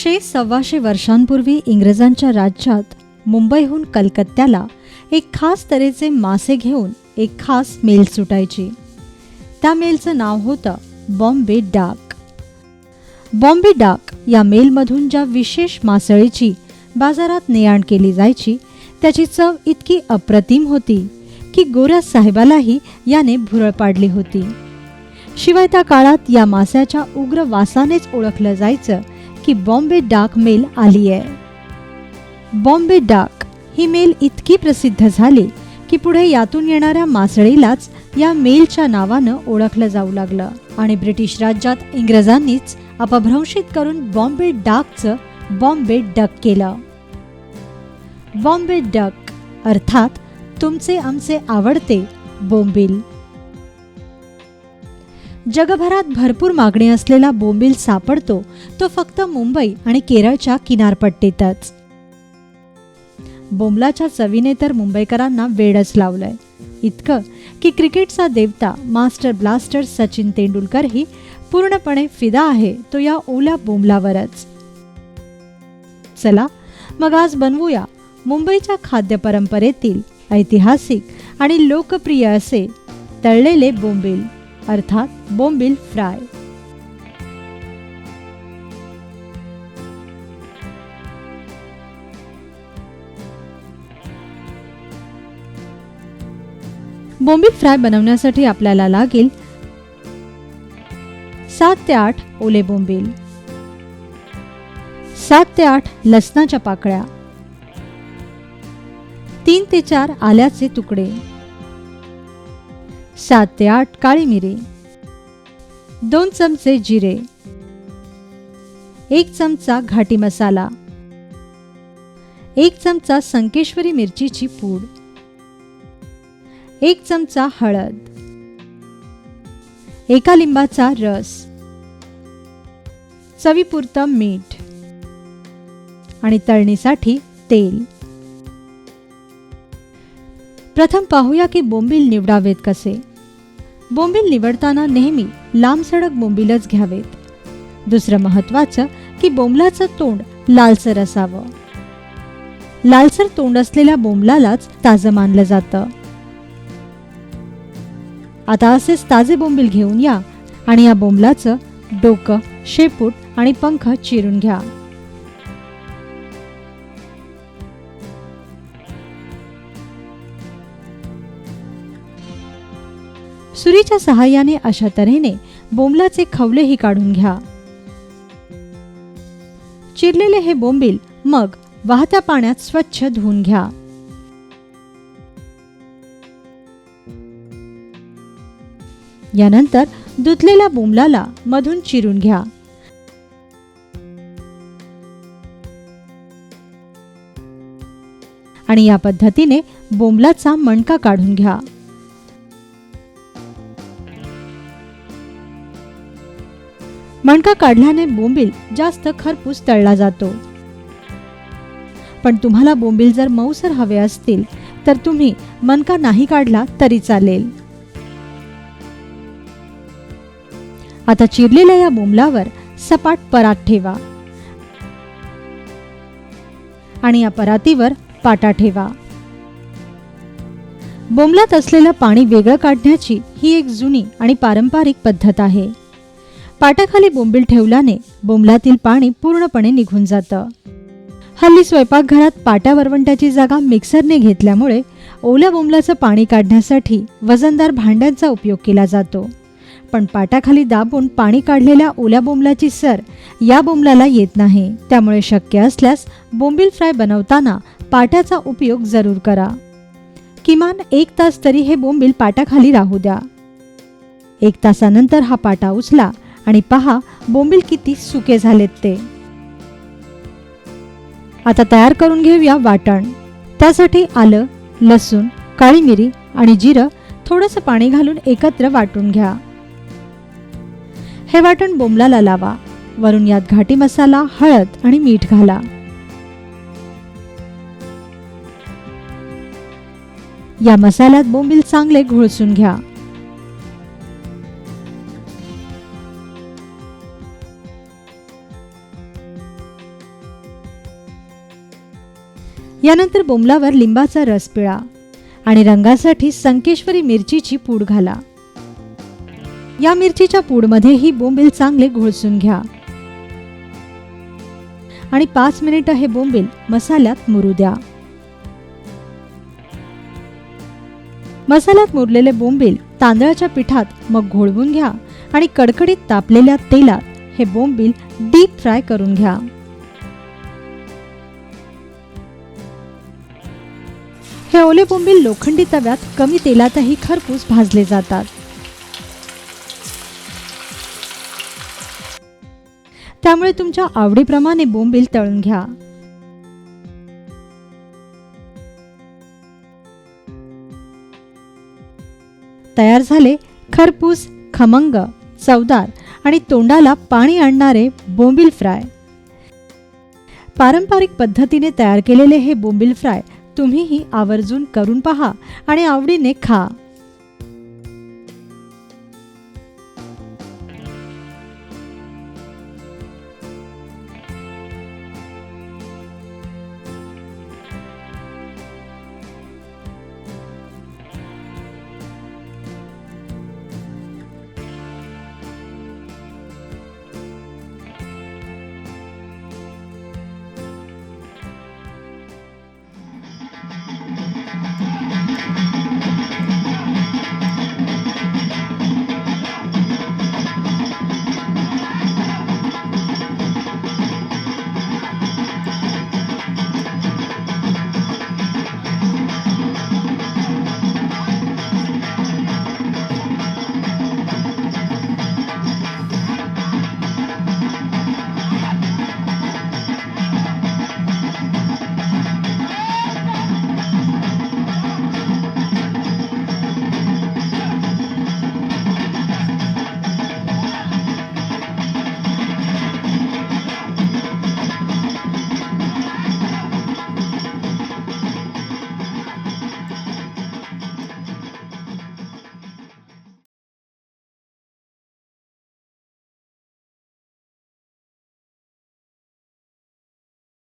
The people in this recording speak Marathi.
पाचशे सव्वाशे वर्षांपूर्वी इंग्रजांच्या राज्यात मुंबईहून कलकत्त्याला एक खास तऱ्हेचे मासे घेऊन एक खास मेल सुटायची. त्या मेलचं नाव होतं बॉम्बे डाक. बॉम्बे डाक या मेलमधून ज्या विशेष मासळीची बाजारात ने आण केली जायची त्याची चव इतकी अप्रतिम होती की गोऱ्या साहेबालाही याने भुरळ पाडली होती. शिवाय त्या काळात या मास्याच्या उग्र वासानेच ओळखलं जायचं की बॉम्बे डाक मेल आली आहे. बॉम्बे डाक ही मेल इतकी प्रसिद्ध झाली की पुढे यातून येणाऱ्या मासळीलाच या मेलच्या नावानं ओळखलं जाऊ लागलं आणि ब्रिटिश राज्यात इंग्रजांनीच अपभ्रंशित करून बॉम्बे डाकचं बॉम्बे डक केलं. बॉम्बे डक अर्थात तुमचे आमचे आवडते बोंबिल. जगभरात भरपूर मागणी असलेला बोंबील सापडतो तो फक्त मुंबई आणि केरळच्या किनारपट्टीतच. बोंबलाच्या चवीने तर मुंबईकरांना वेडच लावलंय. इतकं की क्रिकेटचा देवता मास्टर ब्लास्टर सचिन तेंडुलकरही पूर्णपणे फिदा आहे तो या ओल्या बोंबलावरच. चला मग आज बनवूया मुंबईच्या खाद्य परंपरेतील ऐतिहासिक आणि लोकप्रिय असे तळलेले बोंबील. अर्थात बोंबील फ्राय. बोंबील फ्राय बनवण्यासाठी आपल्याला लागेल सात ते आठ ओले बोंबील सात ते आठ लसणाच्या पाकळ्या तीन ते चार आल्याचे तुकडे. सात ते आठ काळी मिरी. दोन चमचे जिरे. एक चमचा घाटी मसाला. एक चमचा संकेश्वरी मिरचीची पूड. एक चमचा हळद. एका लिंबाचा रस. चवीपुरतं मीठ. आणि तळणीसाठी तेल. प्रथम पाहूया की बोंबील निवडावेत कसे. बोंबील निवडताना नेहमी लांबसडक बोंबीलच घ्यावेत. दुसरं महत्वाचं की बोंबलाचं तोंड लालसर असावं. लालसर तोंड असलेल्या बोंबलालाच ताजं मानलं जातं. आता असेच ताजे बोंबील घेऊन या आणि या बोंबलाचं डोकं शेपूट आणि पंख चिरून घ्या. सुरीच्या सहाय्याने अशा तऱ्हेने बोंबलाचे खवलेही काढून घ्या. चिरलेले हे बोंबील मग वाहत्या पाण्यात स्वच्छ धुवून घ्या. यानंतर धुतलेल्या बोंबलाला मधून चिरून घ्या. आणि या पद्धतीने बोंबलाचा मणका काढून घ्या. मणका काढल्याने बोंबील जास्त खरपूस तळला जातो. पण तुम्हाला बोंबील जर मऊसर हवे असतील तर तुम्ही मनका नाही काढला तरी चालेल. आता चिरलेल्या या बोंबलावर सपाट परात ठेवा. आणि या परातीवर पाटा ठेवा. बोंबलात असलेलं पाणी वेगळं काढण्याची ही एक जुनी आणि पारंपरिक पद्धत आहे. पाटाखाली बोंबील ठेवल्याने बोंबलातील पाणी पूर्णपणे निघून जातं. हल्ली स्वयंपाकघरात पाट्या वरवंट्याची जागा मिक्सरने घेतल्यामुळे ओल्या बोंबलाचं पाणी काढण्यासाठी वजनदार भांड्यांचा उपयोग केला जातो. पण पाटाखाली दाबून पाणी काढलेल्या ओल्या बोंबलाची सर या बोंबलाला येत नाही. त्यामुळे शक्य असल्यास बोंबील फ्राय बनवताना पाट्याचा उपयोग जरूर करा. किमान एक तास तरी हे बोंबील पाटाखाली राहू द्या. एक तासानंतर हा पाटा उचला आणि पहा बोंबील किती सुके झालेत ते. आता तयार करून घेऊया वाटण. त्यासाठी आलं लसूण काळी मिरी आणि जिरं थोडंसं पाणी घालून एकत्र वाटून घ्या. हे वाटण बोंबलाला लावा. वरून यात घाटी मसाला हळद आणि मीठ घाला. या मसाल्यात बोंबील चांगले घोळसून घ्या. यानंतर बोंबलावर लिंबाचा रस पिळा आणि रंगासाठी संकेश्वरी मिरचीची पूड घाला. या मिरचीच्या पूडमध्येही बोंबील चांगले घोळसून घ्या. आणि पाच मिनिटं हे बोंबील मसाल्यात मुरू द्या. मसाल्यात मुरलेले बोंबील तांदळाच्या पिठात मग घोळवून घ्या आणि कडकडीत तापलेल्या तेलात हे बोंबील डीप फ्राय करून घ्या. हे ओले बोंबील लोखंडी तव्यात कमी तेलातही खरपूस भाजले जातात. त्यामुळे तुमच्या आवडीप्रमाणे बोंबील तळून घ्या. तयार झाले खरपूस खमंग चवदार आणि तोंडाला पाणी आणणारे बोंबील फ्राय. पारंपरिक पद्धतीने तयार केलेले हे बोंबील फ्राय तुम्हीही आवर्जून करून पहा आणि आवडीने खा.